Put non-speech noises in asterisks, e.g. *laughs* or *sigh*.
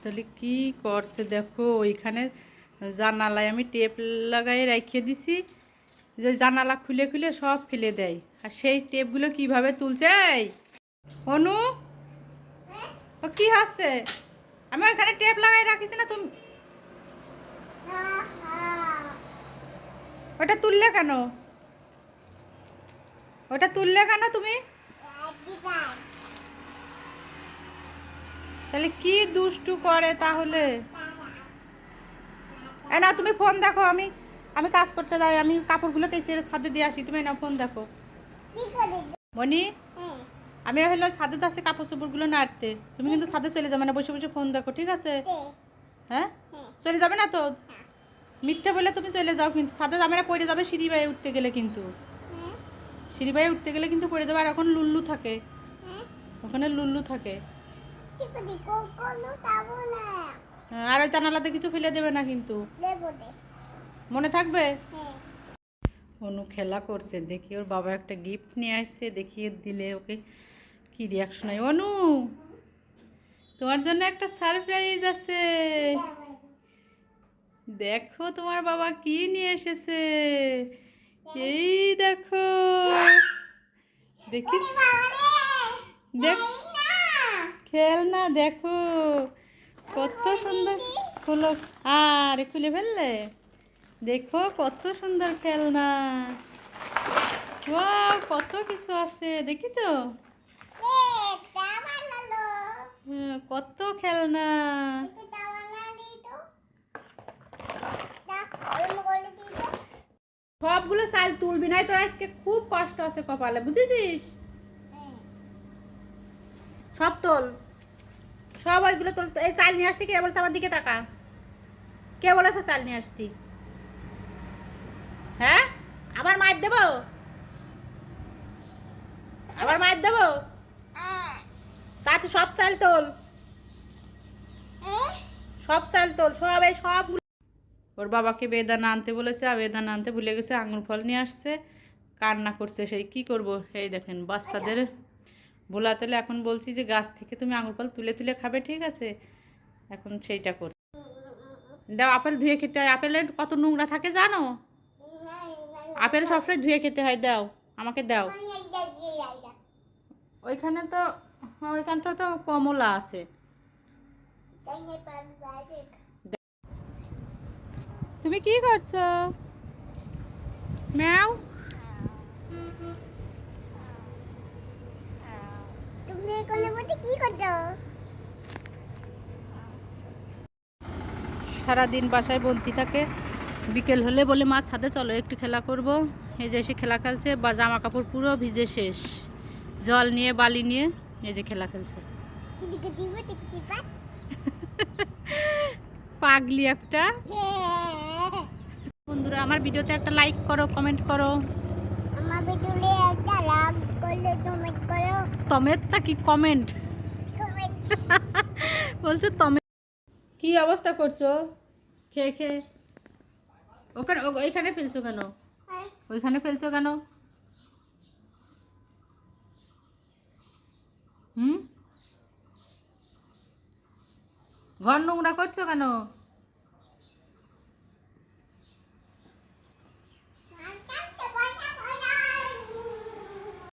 তাহলে কি করছে? দেখো, ওইখানে জানালায় আমি টেপ লাগাই রেখে দিছি। যে জানালা খুলে খুলে সব ফেলে দেয়। আর সেই টেপগুলো কীভাবে তুলছে? অনু, ও কি হচ্ছে? আমি ওইখানে টেপ লাগাই রাখিছি না তুমি? ওটা তুললে কেন? ওটা তুললে কেন তুমি? তাহলে কি দুষ্টু করে তাহলে? এ না তুমি ফোন দেখো আমি আমি কাজ করতে যাই আমি কাপড়গুলো কেসে সাথে দিয়ে আসি তুমি না ফোন দেখো। মনি আমি হলো ছাদে যাচ্ছি কাপড় চোপড়গুলো নাড়তে তুমি কিন্তু ছাদে চলে যাবে না বসে বসে ফোন দেখো ঠিক আছে? হ্যাঁ? চলে যাবে না তো? মিথ্যে বলে তুমি চলে যাও কিন্তু ছাদে না পড়ে যাবে সিঁড়ি বাইয়ে উঠতে গেলে কিন্তু। সিঁড়ি বাইয়ে উঠতে গেলে কিন্তু পড়ে যাবে আর এখন লুল্লু থাকে। ওখানে লুল্লু থাকে। আর ওই জানালাতে কিছু ফেলে দেবে না কিন্তু। মনে থাকবে? অনু খেলা করছে দেখি ওর বাবা একটা গিফট নিয়ে আসছে দেখিয়ে দিলে ওকে কি রিয়াকশন হয়। অনু তোমার জন্য একটা সারপ্রাইজ আছে। দেখো তোমার বাবা কি নিয়ে এসেছে। এই দেখো। *laughs* দেখিস? দেখ খেল না দেখো। কত সুন্দর খুলো আর খুলে ফেললে? দেখো কত সুন্দর খেলনা। ওয়াও কত কিছু আছে দেখিছো? হ্যাঁ, কত খেলনা। সবগুলো চাল তুলবি নাই তোর আজকে খুব কষ্ট আছে কপালে বুঝেছিস? সব তোল। সব ওইগুলো তোল। এই চাল নিয়ে আসতি কে? বলছে আমার দিকে তাকা। কে বলেছে চাল নিয়ে আসতি? হ্যাঁ? আবার মার দেবো? আবার মার দেবো? তা তো সব চাল তোল। সব চাল তোল। সব এই সব ওর বাবাকে বেদানা আনতে বলেছে, আর বেদানা আনতে ভুলে গেছে, আঙুর ফল নিয়ে আসছে। কান্না করছে সেই কি করব? এই দেখেন, বাচ্চাদের বোলাতেলে এখন বলছি যে গাছ থেকে তুমি আঙুর ফল তুলে তুলে খাবে ঠিক আছে? এখন সেইটা করছে। দাও আপেল ধুয়ে খেতে হয়। আপেলের কত নোংরা থাকে জানো? আপেল সবসময় ধুয়ে খেতে হয় দাও আমাকে দাও। ওইখানে তো হ্যাঁ, ওইখানটা তো কমলা আছে। তুমি কি করছ? ম্যাও? সারাদিন বাসায় বন্তি থাকে। বিকেল হলে বলে মা ছাদে চলো একটু খেলা করব। এই যে এসে খেলা খেলছে বা জামা কাপড় পুরো ভিজে শেষ। জল নিয়ে বালি নিয়ে এই যে খেলা খেলছে। *laughs* পাগলি একটা। বন্ধুরা আমার ভিডিওতে একটা লাইক করো কমেন্ট করো। আমার ভিডিওতে একটা লাভ করলে তুমি করো। তমেরটা কি কমেন্ট *laughs* বলছে কি অবস্থা করছ? খেয়ে খেয়ে। ওখানে ও- ওইখানে ফেলছো কেন? ওইখানে ফেলছো কেন? হুম? ঘর নোংরা করছ কেন?